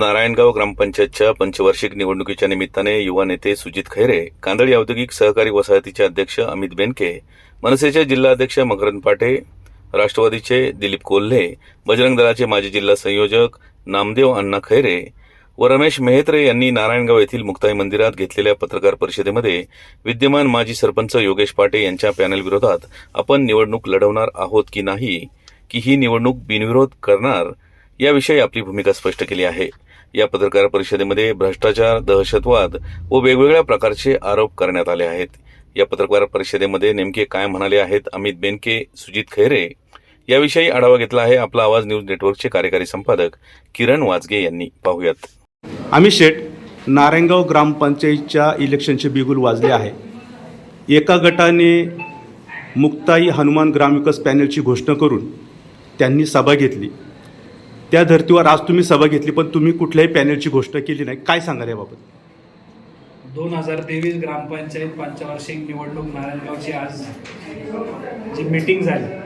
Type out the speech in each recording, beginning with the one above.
नारायणगाव ग्रामपंचायतच्या पंचवार्षिक निवडणुकीच्या निमित्ताने युवा नेते सुजित खैरे कांदळी औद्योगिक सहकारी वसाहतीचे अध्यक्ष अमित बेनके मनसेचे जिल्हाध्यक्ष मकरंद पाटे राष्ट्रवादीचे दिलीप कोल्हे बजरंग दलाचे माजी जिल्हा संयोजक नामदेव अण्णा खैरे व रमेश मेहत्रे यांनी नारायणगाव येथील मुक्ताई मंदिरात घेतलेल्या पत्रकार परिषदेमध्ये विद्यमान माजी सरपंच योगेश पाटे यांच्या पॅनलविरोधात आपण निवडणूक लढवणार आहोत की नाही की ही निवडणूक बिनविरोध करणार याविषयी आपली भूमिका स्पष्ट केली आहे. या पत्रकार परिषदेमध्ये भ्रष्टाचार दहशतवाद व वेगवेगळ्या प्रकारचे आरोप करण्यात आले आहेत. या पत्रकार परिषदेमध्ये नेमके काय म्हणाले आहेत अमित बेनके सुजित खैरे याविषयी आढावा घेतला आहे आपला आवाज न्यूज नेटवर्कचे कार्यकारी संपादक किरण वाजगे यांनी. पाहूयात. अमित शेठ नारायणगाव ग्रामपंचायतच्या इलेक्शनचे बिगुल वाजले आहे. एका गटाने मुक्ताई हनुमान ग्रामविकास पॅनलची घोषणा करून त्यांनी सभा घेतली. त्या धर्तीवर आज तुम्ही सभा घेतली पण तुम्ही कुठल्याही पॅनलची घोषणा केली नाही. काय सांगाल याबाबत? दोन हजार तेवीस ग्रामपंचायत पंचवार्षिक निवडणूक नारायणगावची आज जी मीटिंग झाली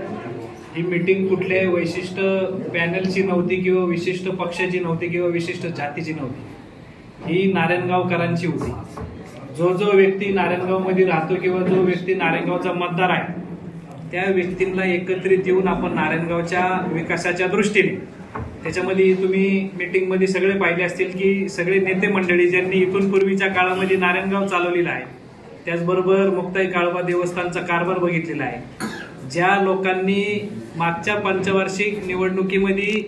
ही मीटिंग कुठल्याही वैशिष्ट्य पॅनलची नव्हती किंवा विशिष्ट पक्षाची नव्हती किंवा विशिष्ट जातीची नव्हती ही नारायणगावकरांची होती. जो जो व्यक्ती नारायणगावमध्ये राहतो किंवा जो व्यक्ती नारायणगावचा मतदार आहे त्या व्यक्तींना एकत्रित येऊन आपण नारायणगावच्या विकासाच्या दृष्टीने त्याच्यामध्ये तुम्ही मीटिंगमध्ये सगळे पाहिले असतील की सगळे नेते मंडळी ज्यांनी इथून पूर्वीच्या काळामध्ये नारायणगाव चालवलेला आहे त्याचबरोबर मुक्ताई काळबा देवस्थानचा कारभार बघितलेला आहे. ज्या लोकांनी मागच्या पंचवार्षिक निवडणुकीमध्ये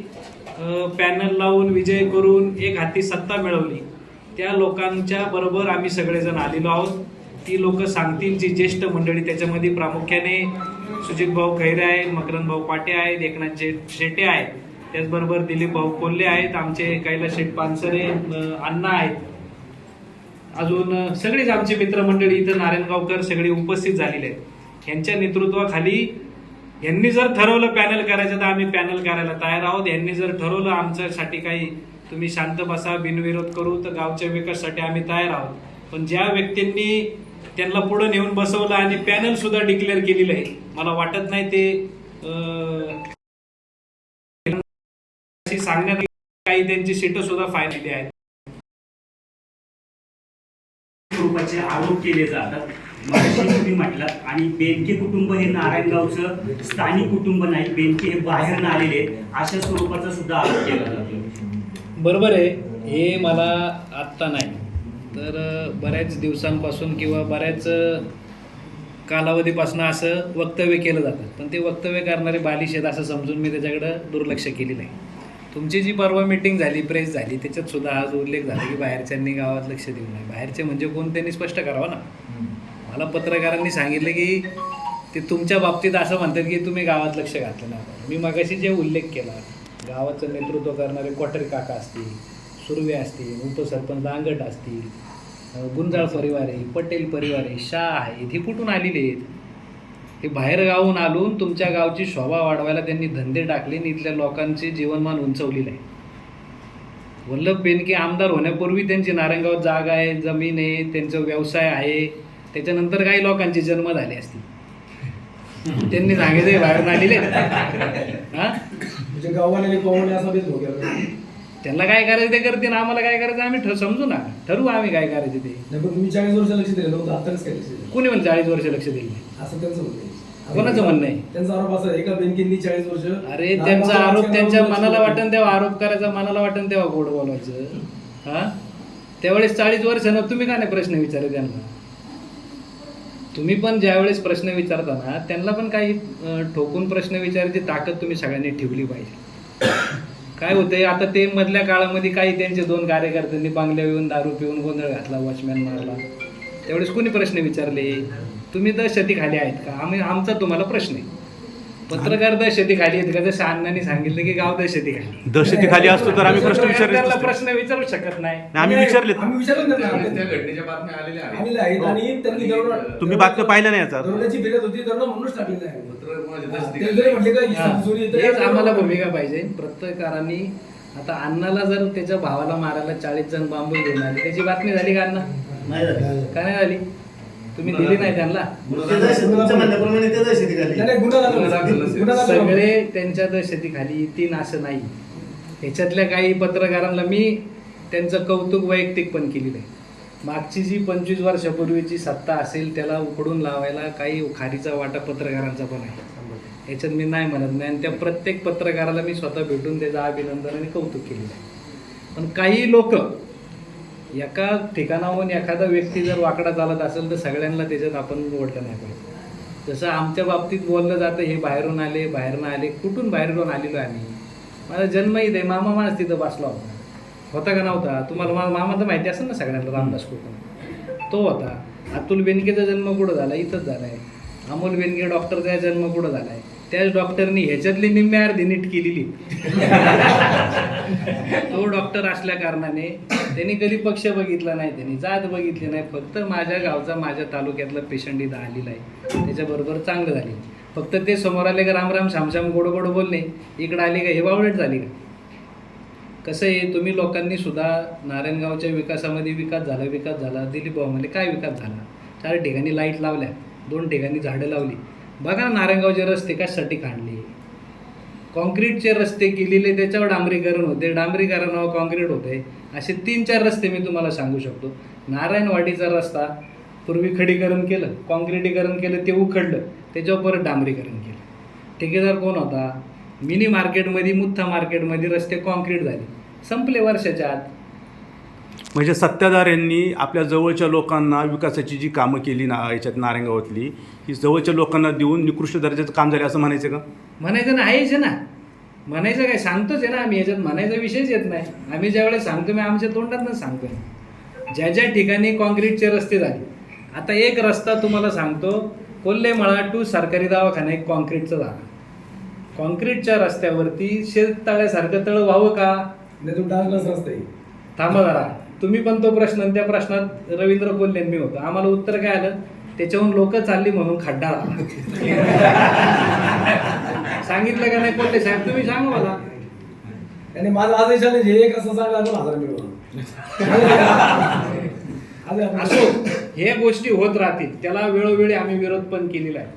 पॅनल लावून विजय करून एक हाती सत्ता मिळवली त्या लोकांच्या बरोबर आम्ही सगळेजण आलेलो आहोत. ती लोक सांगतील जी ज्येष्ठ मंडळी त्याच्यामध्ये प्रामुख्याने सुजितभाऊ खैरे आहेत मकरंदभाऊ पाटे आहेत एकनाथ जे शेटे आहेत. त्याचबरोबर दिलीप भाऊ कोल्हे आहेत आमचे कैलास शेठ पानसरे अण्णा आहेत. अजून सगळीच आमची मित्रमंडळी इथं नारायणगावकर सगळे उपस्थित झालेले आहेत. यांच्या नेतृत्वाखाली यांनी जर ठरवलं पॅनल करायचं तर आम्ही पॅनल करायला तयार आहोत. यांनी जर ठरवलं आमच्यासाठी काही तुम्ही शांत बसा बिनविरोध करू तर गावच्या विकासासाठी आम्ही तयार आहोत. पण ज्या व्यक्तींनी त्यांना पुढे नेऊन बसवलं आणि पॅनल सुद्धा डिक्लेअर केलेलं आहे मला वाटत नाही ते सांगण्यात काही त्यांची सीटं सुद्धा फायनली आहेत. स्वरूपाचे आरोप केले जातात. तुम्ही म्हटलात. आणि बेनके कुटुंब हे नारायणगावचं स्थानिक कुटुंब नाही बेनके हे बाहेर आलेले. अशा स्वरूपाचा सुद्धा आरोप केला जातो बरोबर आहे. हे मला आत्ता नाही. तर बऱ्याच दिवसांपासून किंवा बऱ्याच कालावधीपासून असं वक्तव्य केलं जातं. पण ते वक्तव्य करणारे बालिश आहेत असं समजून मी त्याच्याकडं दुर्लक्ष केलेलं आहे. तुमची जी परवा मिटिंग झाली प्रेस झाली त्याच्यात सुद्धा आज उल्लेख झाला की बाहेरच्यांनी गावात लक्ष देऊ नये. बाहेरचे म्हणजे कोण त्यांनी स्पष्ट करावं ना? मला पत्रकारांनी सांगितलं की ते तुमच्या बाबतीत असं म्हणतात की तुम्ही गावात लक्ष घातलं नाही. मी मगाशी जे उल्लेख केला गावाचं नेतृत्व करणारे क्वाटर काका असतील सुर्वे असतील उपसरपंच दांगट असतील गुंजाळ परिवार आहे पटेल परिवार आहे शाह आहेत हे कुठून आलेले आहेत? हे बाहेर गावून आलून तुमच्या गावची शोभा वाढवायला त्यांनी धंदे टाकले आणि इथल्या लोकांचे जीवनमान उंचवलेलं आहे. वल्लभ बेनके आमदार होण्यापूर्वी त्यांची नारायणगावात जागा आहे जमीन आहे त्यांचा व्यवसाय आहे. त्याच्यानंतर काही लोकांचे जन्म झाले असतील. त्यांनी सांगितलं बाहेर आलेले हा? म्हणजे त्यांना काय करायचं ते करते ना आम्हाला काय करायचं आम्ही समजू ना. ठरवू आम्ही काय करायचं ते. चाळीस वर्ष लक्ष दिलं कुणी पण चाळीस वर्ष लक्ष दिले असं त्यांचं. कोणाचं म्हणणं आहे? त्यांचा आरोप असा आहे एका बँकेनी चाळीस वर्ष अरे त्यांचा आरोप त्यांच्या मनाला वाटन तेव्हा आरोप करायचा मनाला वाटन तेव्हा गोड बोलायचं. हा? त्यावेळेस चाळीस वर्षानं तुम्ही का नाही प्रश्न विचारले त्यांना? तुम्ही पण ज्यावेळेस प्रश्न विचारता ना त्यांना पण काही अं, ठोकून प्रश्न विचारायची ताकद तुम्ही सगळ्यांनी ठेवली पाहिजे. काय होतंय आता ते मधल्या काळामध्ये काही त्यांचे दोन कार्यकर्त्यांनी बांगल्या येऊन दारू पिऊन गोंधळ घातला वॉचमॅन मारला. त्यावेळेस कुणी प्रश्न विचारले? तुम्ही दहशती खाली आहेत का? आम्ही आमचा तुम्हाला प्रश्न आहे. पत्रकार दहशती खाली आहेत का? जसं अण्णांनी सांगितलं की गाव दहशती खाली दहशतीखाली असतो तर आम्ही प्रश्न विचारले त्याला असते. प्रश्न विचारू शकत नाही. नाही, आम्ही विचारले आम्ही विचारलं नाही त्या. घटनेच्या बातम्या आलेल्या आहेत. आलेले आहेत आणि त्यांनी दरोडा तुम्ही बातम्या पाहिल्या नाही याचा दरोड्याची फिरत होती दरोडा म्हणूनच टाकलेला आहे. पत्रकार कोणाचे हा, दहशती ते जरी म्हटले का हा. ही चोरी येते, हेच आम्हाला भूमिका पाहिजे. पत्रकारांनी आता अण्णाला जर त्याच्या भावाला मारायला चाळीस जण बांबू घेऊन आले त्याची बातमी झाली का अण्णा? का नाही झाली? तुम्ही दिली नाही त्यांना. सगळे त्यांच्या दहशतीखाली तीन असं नाही. ह्याच्यातल्या काही पत्रकारांना मी त्यांचं कौतुक वैयक्तिक पण केलेलं आहे. मागची जी पंचवीस वर्षापूर्वीची सत्ता असेल त्याला उकडून लावायला काही खारीचा वाटा पत्रकारांचा पण आहे. याच्यात मी नाही म्हणत नाही. आणि त्या प्रत्येक पत्रकाराला मी स्वतः भेटून त्याचं अभिनंदन आणि कौतुक केलेलं आहे. पण काही लोक एका ठिकाणाहून एखादा व्यक्ती जर वाकडा चालत असेल तर सगळ्यांना त्याच्यात आपण ओढलं नाही पाहिजे. जसं आमच्या बाबतीत बोललं जातं हे बाहेरून आले बाहेरनं आले कुठून बाहेरून आलेलो आम्ही? माझा जन्म इथे मामा माणूस तिथं बसला होता. होता का नव्हता? तुम्हाला माझा मामा तर माहिती असेल ना सगळ्यांना रामदास कोकण तो होता. अतुल बेनकेचा जन्म कुठं झाला? इथंच झाला आहे अमोल बेनके डॉक्टरचा जन्म कुठं झाला आहे त्याच डॉक्टरनी ह्याच्यातली निम्म्या अर्धी नीट केलेली. तो डॉक्टर असल्या कारणाने त्यांनी कधी पक्ष बघितला नाही त्यांनी जात बघितली नाही फक्त माझ्या गावचा माझ्या तालुक्यातला पेशंट इथं आलेला आहे. त्याच्याबरोबर चांगलं झाले. फक्त ते समोर आले का रामराम शामशाम गोड गोड बोलले. इकडं आले का हे बावळट झाली का? कसं आहे तुम्ही लोकांनी सुद्धा नारायणगावच्या विकासामध्ये विकास झाला विकास झाला. दिलीप भाऊ म्हणजे काय विकास झाला? चार ठिकाणी लाइट लावल्या. दोन ठिकाणी झाडं लावली. बघा ना नारायणगावचे रस्ते कशासाठी काढले? कॉन्क्रीटचे रस्ते केलेले त्याच्यावर डांबरीकरण होते. डांबरीकरणावर कॉन्क्रीट होते. असे तीन चार रस्ते मी तुम्हाला सांगू शकतो. नारायणवाडीचा रस्ता पूर्वी खडीकरण केलं कॉन्क्रिटीकरण केलं ते उखडलं त्याच्यावर परत डांबरीकरण केलं. ठेकेदार कोण होता? मिनी मार्केटमध्ये मुथ्था मार्केटमध्ये रस्ते कॉन्क्रीट झाले. संपले वर्षाच्या आत. म्हणजे सत्ताधार यांनी आपल्या जवळच्या लोकांना विकासाची जी कामं केली ना याच्यात नारायणगावातली ही जवळच्या लोकांना देऊन निकृष्ट दर्जाचं काम झाले असं म्हणायचं का? म्हणायचं ना आहेच आहे ना. म्हणायचं काय सांगतोच आहे ना आम्ही याच्यात म्हणायचा विषयच येत नाही. आम्ही ज्यावेळेस सांगतो मी आमच्या तोंडातच सांगतोय. ज्या ज्या ठिकाणी कॉन्क्रीटचे रस्ते झाले आता एक रस्ता तुम्हाला सांगतो कोल्हेमळा टू सरकारी दवाखाना एक कॉन्क्रीटचा झाला. कॉन्क्रीटच्या रस्त्यावरती शेततळ्यासारखं तळ व्हावं का? नाही तो डान्स नसते थांबा जरा. तुम्ही पण तो प्रश्न आणि त्या प्रश्नात रवींद्र कोल्हे मी होतो. आम्हाला उत्तर काय आलं? त्याच्याहून लोक चालली म्हणून खड्डा झाला. सांगितलं का नाही कोल्हे साहेब तुम्ही सांगा मला. आणि माझं आज चॅलेंज हे एक असं सांगा दोन हजार मिळवा असो हे गोष्टी होत राहतील. त्याला वेळोवेळी आम्ही विरोध पण केलेला आहे.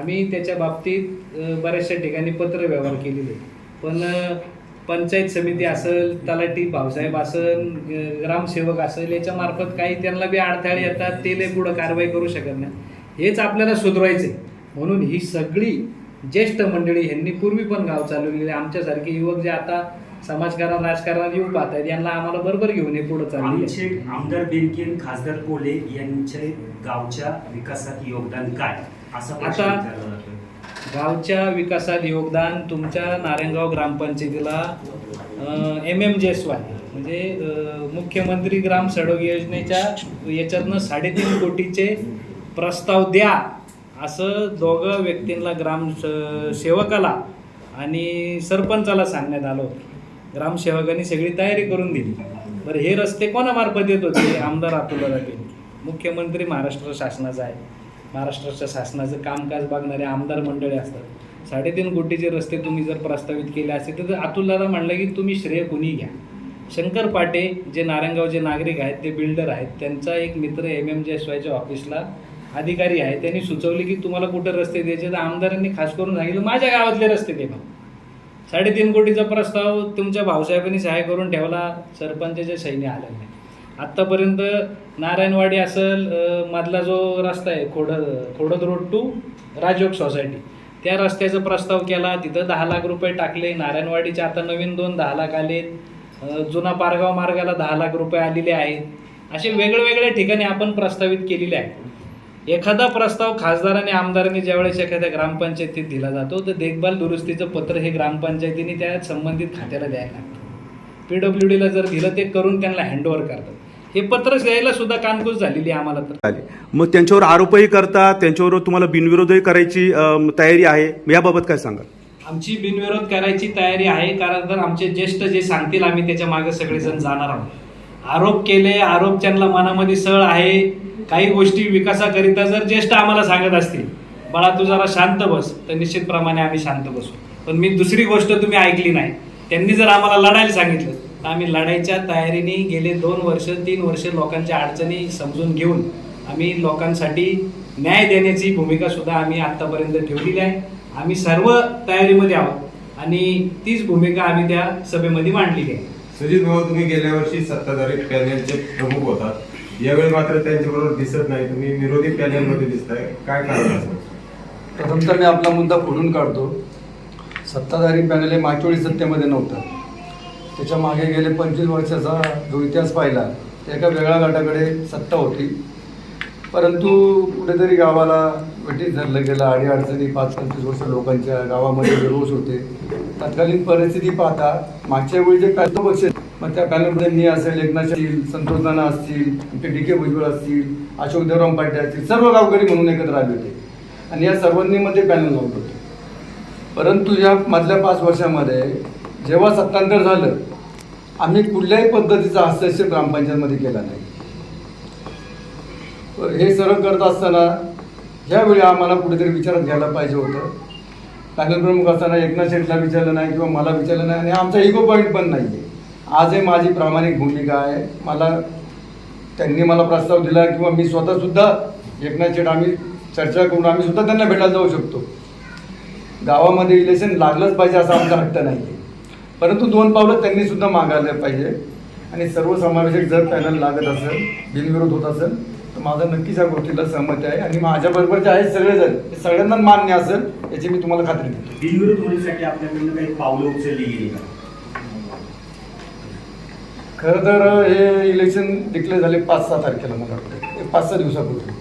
आम्ही त्याच्या बाबतीत बऱ्याचशा ठिकाणी पत्र व्यवहार केलेले. पण पंचायत समिती असेल तलाठी भाऊसाहेब असेल ग्रामसेवक असेल याच्या मार्फत काही त्यांना बी अडथळे येतात ते लय पुढं कारवाई करू शकत नाही. हेच आपल्याला सुधरवायचे म्हणून ही सगळी ज्येष्ठ मंडळी यांनी पूर्वी पण गाव चालवलेले आमच्यासारखे युवक जे आता समाजकारण राजकारणात येऊ पाहत आहेत यांना आम्हाला बरोबर घेऊन हे पुढे चालले आमदार बेनके आणि खासदार कोले यांचे गावच्या विकासात योगदान काय? असा आता- गावच्या विकासात योगदान तुमच्या नारायणगाव ग्रामपंचायतीला M M J S Y म्हणजे मुख्यमंत्री ग्राम सडक योजनेच्या याच्यातनं साडेतीन कोटीचे प्रस्ताव द्या असं दोघं व्यक्तींना ग्राम सेवकाला आणि सरपंचाला सांगण्यात आलं होतं. ग्रामसेवकांनी सगळी तयारी करून दिली. बरं हे रस्ते कोणामार्फत येत होते? आमदार अतुलदादा बेनके मुख्यमंत्री महाराष्ट्र शासनाचा आहे. महाराष्ट्राच्या शासनाचं कामकाज बघणारे आमदार मंडळी असतात. साडेतीन कोटीचे रस्ते तुम्ही जर प्रस्तावित केले असते तर अतुलदादा म्हणलं की तुम्ही श्रेय कुणी घ्या? शंकर पाटे जे नारायणगावचे नागरिक आहेत ते बिल्डर आहेत त्यांचा एक मित्र एम एम जे एस वायच्या ऑफिसला अधिकारी आहे. त्यांनी सुचवले की तुम्हाला कुठे रस्ते द्यायचे? तर आमदारांनी खास करून सांगितलं माझ्या गावातले रस्ते दे भाऊ साडेतीन कोटीचा प्रस्ताव तुमच्या भाऊसाहेबांनी सहाय्य करून ठेवला सरपंचाच्या सैन्य आलं नाही. आत्तापर्यंत नारायणवाडी असेल मधला जो रस्ता आहे Khodad Khodad road to Rajyog society त्या रस्त्याचा प्रस्ताव केला. तिथं दहा लाख रुपये टाकले. नारायणवाडीचे आता नवीन दोन दहा लाख आलेत. जुना पारगाव मार्गाला दहा लाख रुपये आलेले आहेत. असे वेगळ्या ठिकाणी आपण प्रस्तावित केलेले आहे एखादा प्रस्ताव खासदाराने आमदारांनी ज्यावेळेस एखाद्या ग्रामपंचायतीत दिला जातो तर देखभाल दुरुस्तीचं पत्र हे ग्रामपंचायतीने त्या संबंधित खात्याला द्यायला लागतं. पी डब्ल्यू डीला जर दिलं ते करून त्यांना हँडओव्हर करतात. हे पत्र द्यायला सुद्धा कानकूस झालेली आहे आम्हाला तर. मग त्यांच्यावर आरोपही करतात त्यांच्यावर तुम्हाला बिनविरोधही करायची तयारी आहे. याबाबत काय सांगाल? आमची बिनविरोध करायची तयारी आहे कारण तर आमचे ज्येष्ठ जे सांगतील आम्ही त्याच्यामागे सगळेजण जाणार आहोत. आरोप केले आरोप त्यांना मनामध्ये सळ आहे. काही गोष्टी विकासाकरिता जर ज्येष्ठ आम्हाला सांगत असतील बाळा तू जरा शांत बस तर निश्चितप्रमाणे आम्ही शांत बसू. पण मी दुसरी गोष्ट तुम्ही ऐकली नाही. त्यांनी जर आम्हाला लढायला सांगितलं आम्ही लढाईच्या तयारीने गेले दोन वर्ष तीन वर्ष लोकांच्या अडचणी समजून घेऊन आम्ही लोकांसाठी न्याय देण्याची भूमिका सुद्धा आम्ही आतापर्यंत ठेवलेली आहे. आम्ही सर्व तयारीमध्ये आहोत आणि तीच भूमिका आम्ही त्या सभेमध्ये मांडलेली आहे. सुजित भाऊ तुम्ही गेल्या वर्षी सत्ताधारी पॅनेलचे प्रमुख होतात यावेळी मात्र त्यांच्याबरोबर दिसत नाही. तुम्ही विरोधी पॅनेलमध्ये दिसताय. काय कारण असं प्रथम तर मी आपला मुद्दा खोडून काढतो. सत्ताधारी पॅनल हे मागच्या वेळी सत्तेमध्ये नव्हतं. त्याच्यामागे गेले पंचवीस वर्षाचा जो इतिहास पाहिला त्या एका वेगळ्या गटाकडे सत्ता होती. परंतु कुठेतरी गावाला वेटीस धरलं गेलं अडीअडचणी पाच पंचवीस वर्ष लोकांच्या गावामध्ये रोष होते. तत्कालीन परिस्थिती पाहता मागच्या वेळी जे पॅनल पक्ष मग त्या पॅनलमध्ये मी असेल एकनाथ असतील संतोष नाना असतील आमचे डी के भुजबळ असतील अशोक देवराम पाटील असतील सर्व गावकरी म्हणून एकत्र आले होते. आणि या सर्वांनी मध्ये पॅनल लावलं होतं. परंतु या मधल्या पाच वर्षामध्ये जेव्हा सत्तांतर झालं आम्ही कुठल्याही पद्धतीचा हस्तक्षेप ग्रामपंचायतमध्ये केला नाही. तर हे सरळ करत असताना ह्यावेळी आम्हाला कुठेतरी विचारात घ्यायला पाहिजे होतं. पॅनल प्रमुख असताना एकनाथ शेठला विचारलं नाही किंवा मला विचारलं नाही आणि आमचा इगो पॉईंट पण नाही आहे आज हे माझी प्रामाणिक भूमिका आहे. मला त्यांनी मला प्रस्ताव दिला किंवा मी स्वतःसुद्धा एकनाथ शेठ आम्ही चर्चा करून आम्ही सुद्धा त्यांना भेटायला जाऊ शकतो. गावामध्ये इलेक्शन लागलंच पाहिजे असा आमचा हट्ट नाही आहे परंतु दोन पावलं त्यांनी सुद्धा मागायला पाहिजे. आणि सर्वसमावेशक जर पॅनल लागत असेल बिनविरोध होत असेल तर माझं नक्कीच या गोष्टीला सहमती आहे. आणि माझ्याबरोबर जे आहेत सगळेजण हे सगळ्यांना मान्य असेल याची मी तुम्हाला खात्री देतो. बिनविरोध होण्यासाठी आपल्याकडनं काही पावलं उचलली गेली का? खरं तर हे इलेक्शन डिक्लेअर झाले पाच सहा तारखेला मला वाटतं. पाच सहा दिवसापूर्वी.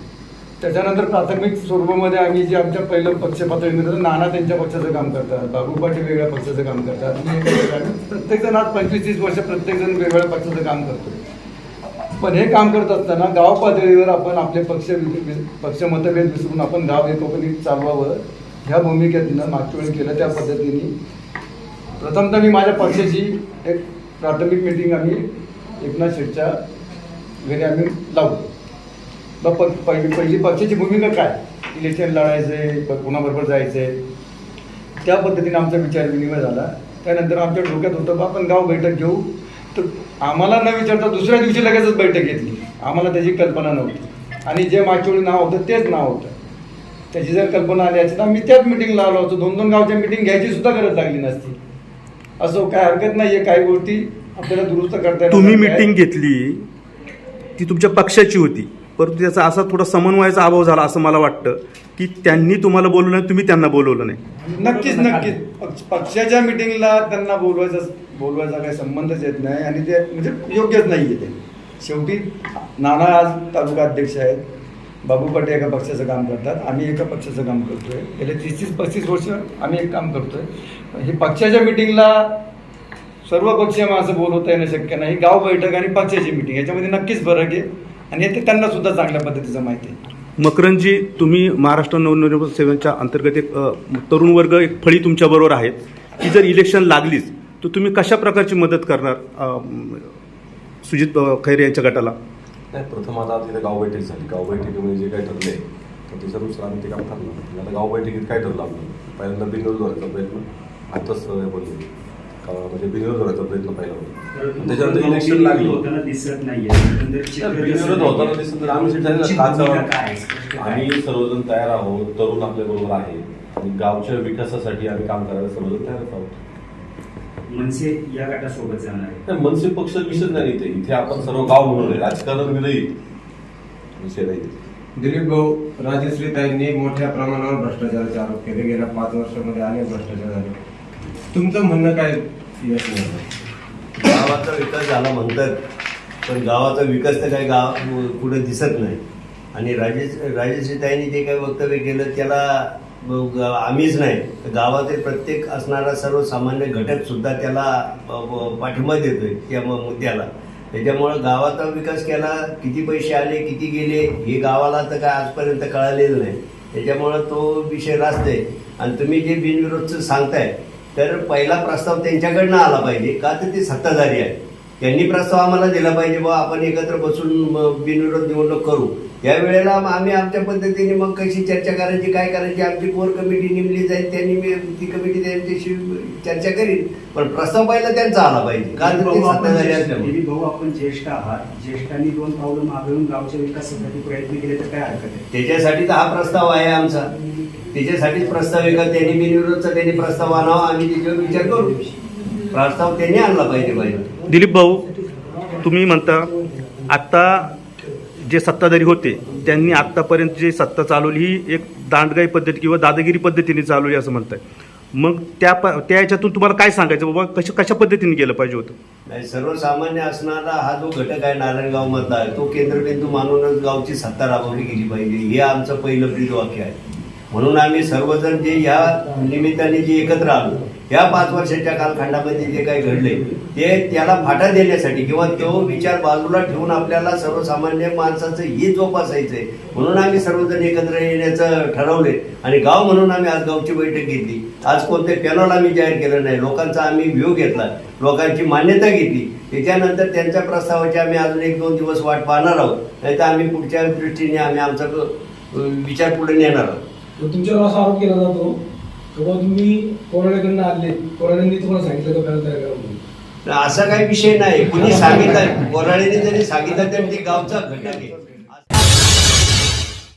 त्याच्यानंतर प्राथमिक स्वरूपामध्ये आम्ही जे आमच्या पहिलं पक्ष पातळीमध्ये नाना त्यांच्या पक्षाचं काम करतात बाबू पाटील वेगळ्या पक्षाचं काम करतात मी प्रत्येकजण आज पंचवीस तीस वर्ष प्रत्येकजण वेगवेगळ्या पक्षाचं काम करतो पण हे काम करत असताना गाव पातळीवर आपण आपले पक्ष पक्ष मतभेद विसरून आपण गाव एकोपणी चालवावं ह्या भूमिकेतनं मागच्या वेळी केलं त्या पद्धतीने. प्रथमतः मी माझ्या पक्षाची एक प्राथमिक मिटिंग आम्ही एकनाथ शेठच्या घरी आम्ही लावतो. मग पहिली पहिली पक्षाची भूमिका काय? इलेक्शन लढायचं कोणाबरोबर जायचं? त्या पद्धतीने आमचा विचार विनिमय झाला. त्यानंतर आमच्या डोक्यात होतं बा आपण गाव बैठक घेऊ. तर आम्हाला न विचारता दुसऱ्या दिवशी लगेचच बैठक घेतली. आम्हाला त्याची कल्पना नव्हती. आणि जे मागच्या वेळी नाव होतं तेच नाव होतं. त्याची जर कल्पना आली असती तर आम्ही त्याच मिटिंगला आलो होतो दोन दोन गावच्या मिटिंग घ्यायची सुद्धा गरज लागली नसती. असं काय हरकत नाही आहे काही गोष्टी आपल्याला दुरुस्त करता तुम्ही. मिटिंग घेतली ती तुमच्या पक्षाची होती. परंतु त्याचा असा थोडा समन्वयाचा अभाव झाला असं मला वाटतं की त्यांनी तुम्हाला बोलवलं नाही तुम्ही त्यांना बोलवलं नाही. नक्कीच नक्कीच. पक्ष- पक्षाच्या मिटिंगला त्यांना बोलवायचा बोलवायचा काही संबंधच येत नाही आणि ते म्हणजे योग्यच नाही आहे ते. शेवटी नाना आज तालुका अध्यक्ष आहेत. बाबू पाटे एका पक्षाचं काम करतात. आम्ही एका पक्षाचं काम करतोय. गेले तीस तीस पस्तीस वर्ष आम्ही एक काम करतोय. हे पक्षाच्या मिटिंगला सर्व पक्षीय माणसं बोलवता येणं शक्य नाही. गाव बैठक आणि पक्षाची मिटिंग याच्यामध्ये नक्कीच फरक आहे. आणि ते त्यांना सुद्धा चांगल्या पद्धतीचं माहिती आहे. मकरंजी तुम्ही महाराष्ट्र नवनिर्माण सेवेच्या अंतर्गत एक अ, तरुण वर्ग एक फळी तुमच्याबरोबर आहेत की जर इलेक्शन लागलीच तर तुम्ही कशा प्रकारची मदत करणार अ, म, सुजित अ, खैरे यांच्या गटाला? नाही प्रथम आता तिथे गाव बैठक झाली. गाव बैठकीमध्ये जे काही ठरले तर त्याच्यानुसार आम्ही ते काम ठरलं. आता गाव बैठकीत काय ठरलं आपलं? पहिल्यांदा बिनविरोध होण्याचा प्रयत्न. आताच बोलले. म्हणजे बिनविरोध होण्याचा प्रयत्न पहिला होता. त्याच्यानंतर इलेक्शन लागली. दिसत. होताना दिसत. आम्ही सर्वजण तयार आहोत. तरुण आपल्या बरोबर आहे. आणि गावच्या विकासासाठी आम्ही काम करायला सर्वजण तयारच आहोत. मनसे या गटासोबत जाणार आहे नाही, मनसे पक्ष विषय नाही इथे. इथे आपण सर्व गाव म्हणून. राजकारण विरहित. विषय नाही दिलीप भाऊ राजश्रीताईंनी मोठ्या प्रमाणावर भ्रष्टाचाराचे आरोप केले. गेल्या पाच वर्षामध्ये अनेक भ्रष्टाचार झाले. तुमचं म्हणणं काय नाही गावाचा विकास झाला म्हणतात पण गावाचा विकास तर काही गाव कुठे दिसत नाही. आणि राजेश राजेशताईंनी जे काही वक्तव्य केलं त्याला आम्हीच नाही. तर गावातील प्रत्येक असणारा सर्वसामान्य घटकसुद्धा त्याला पाठिंबा देतोय त्या मुद्द्याला. त्याच्यामुळं गावाचा विकास केला किती पैसे आले किती गेले हे गावाला तर काय आजपर्यंत कळालेलं नाही. त्याच्यामुळं तो विषय राहते आणि तुम्ही जे बिनविरोधचं सांगताय तर पहिला प्रस्ताव त्यांच्याकडनं आला पाहिजे का तर ते सत्ताधारी आहे त्यांनी प्रस्ताव आम्हाला दिला पाहिजे बा आपण एकत्र बसून बिनविरोध निवडणूक करू. या वेळेला आम्ही आमच्या पद्धतीने मग कशी चर्चा करायची काय करायची आमची कोर कमिटी नेमली जाईल त्यांनी मी ती कमिटी त्यांच्याशी चर्चा करीन. पण प्रस्ताव पहिला त्यांचा आला पाहिजे. का तर ते भाऊ, आपण ज्येष्ठ- आहात. ज्येष्ठांनी दोन पावलं मागे येऊन गावच्या विकासासाठी प्रयत्न केले तर काय हरकत आहे? त्याच्यासाठी तर हा प्रस्ताव आहे आमचा. त्याच्यासाठीच प्रस्ताव आहे का? त्यांनी बिनविरोधचा त्यांनी प्रस्ताव आणावा आम्ही त्याच्यावर विचार करू. प्रस्ताव त्यांनी आणला पाहिजे पाहिजे. दिलीप भाऊ तुम्ही म्हणता आत्ता जे सत्ताधारी होते त्यांनी आत्तापर्यंत जे सत्ता चालवली ही एक दांडगाई पद्धती किंवा दादागिरी पद्धतीने चालवली असं म्हणताय. मग त्या प त्या याच्यातून तुम्हाला काय सांगायचं? बाबा कशा कशा पद्धतीने केलं पाहिजे होतं? नाही सर्वसामान्य असणारा हा जो घटक आहे नारायणगाव मधला आहे तो केंद्रबिंदू मानूनच गावची सत्ता राबवली गेली पाहिजे. हे आमचं पहिलं ब्रीदवाक्य आहे. म्हणून आम्ही सर्वजण जे या निमित्ताने जे एकत्र आलो या पाच वर्षाच्या कालखंडामध्ये जे काही घडले ते त्याला फाटा देण्यासाठी किंवा तो विचार बाजूला ठेवून आपल्याला सर्वसामान्य माणसाचं हे जोपासायचं आहे म्हणून आम्ही सर्वजण एकत्र येण्याचं ठरवले. आणि गाव म्हणून आम्ही आज गावची बैठक घेतली. आज कोणते पॅनल आम्ही जाहीर केलं नाही. लोकांचा आम्ही व्ह्यू घेतला. लोकांची मान्यता घेतली. त्याच्यानंतर त्यांच्या प्रस्तावाची आम्ही अजून एक दोन दिवस वाट पाहणार आहोत. नाही तर आम्ही पुढच्या दृष्टीने आम्ही आमचा विचार पुढे नेणार आहोत. तुमच्यावर असा आरोप केला जातो की बाबा तुम्ही कोरोनाकडनं आले कोरोनाने तुम्हाला सांगितलं का पॅनल तयार करा म्हणून? असा काही विषय नाही. कुणी सांगितलं कोराडीने जरी सांगितलं तरी ते गावचा घटक आहे.